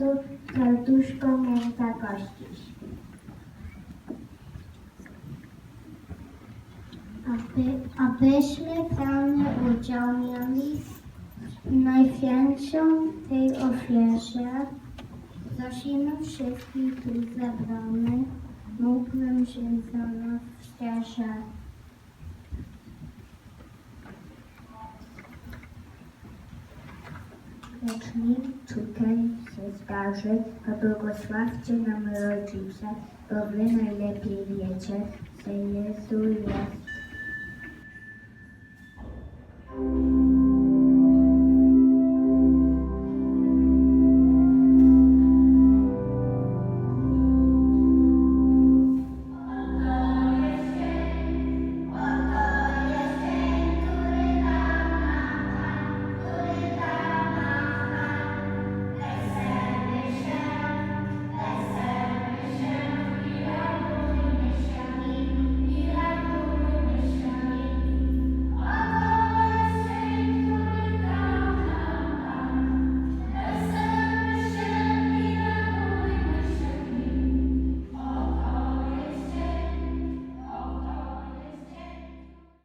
tu serduszko mięta gościsz. Aby, abyśmy pełny udział mieli w najświętszą tej ofierze, prosimy wszystkich tu zebranych, mógłbym się za nas ścieżać. Leczni tutaj się zdarzy, a błogosławcie nam rodzice, bo wy najlepiej wiecie, że Jezu jest